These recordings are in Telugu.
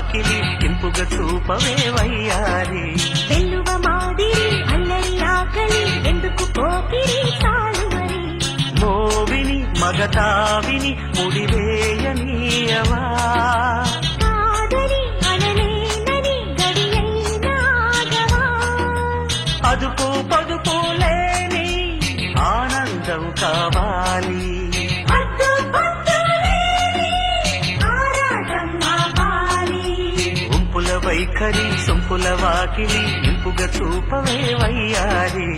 వాకిలి ఇంపుగా చూపవే వయ్యారి. వెల్లువ మాదిరి అల్లరి ఆకలి ఎందుకు పోకిరి చాలు మరి. మోవిని మగతావిని అనలేనని గడియైనాగవా అదుపు పదుపు వైఖరి సొంపుల వాకిలి ఇంపుగా చూపవే వయ్యారి.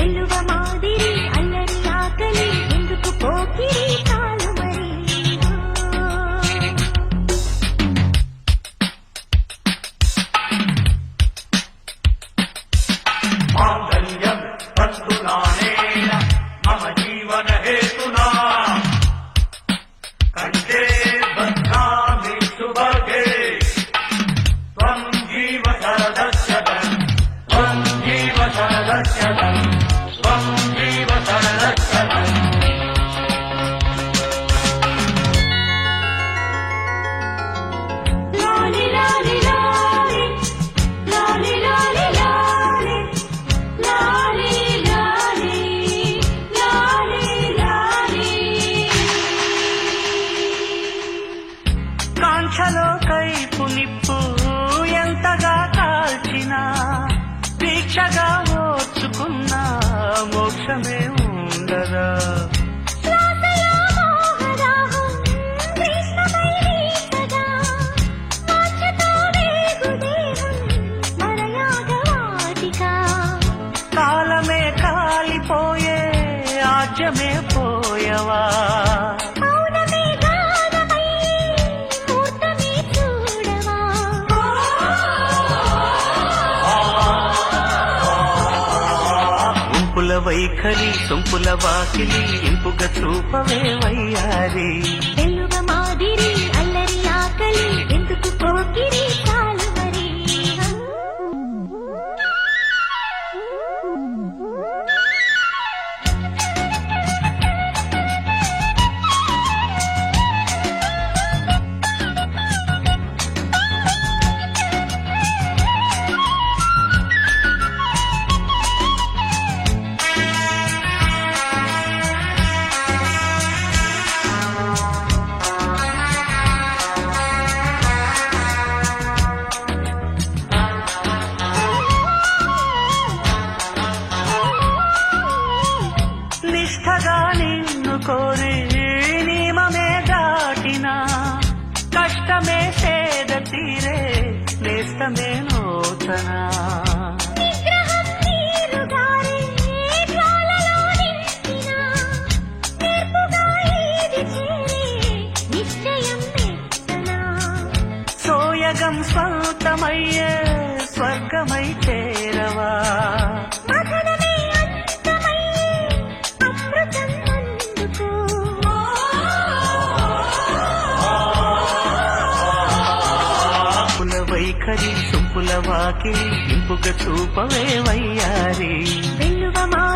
వెల్లువ మాదిరి అల్లరి ఆకలి ఎందుకు పోకిరి? కాంక్షలో కైపు నిప్పు ఎంతగా కాల్చినా దీక్షగా నిజమే పోయవా? వైఖరి సొంపుల వాకిలి ఇంపుగ చూపవే వయ్యారి. కోరి నియమమే దాటిన కష్టమే సేద తీరే నేస్తమే నూతనా. నిగ్రహం నీరుగారే వైఖరి సొంపుల వాకిలి ఇంపుక చూపవే వయ్యారి. వెల్లువ మాదిరి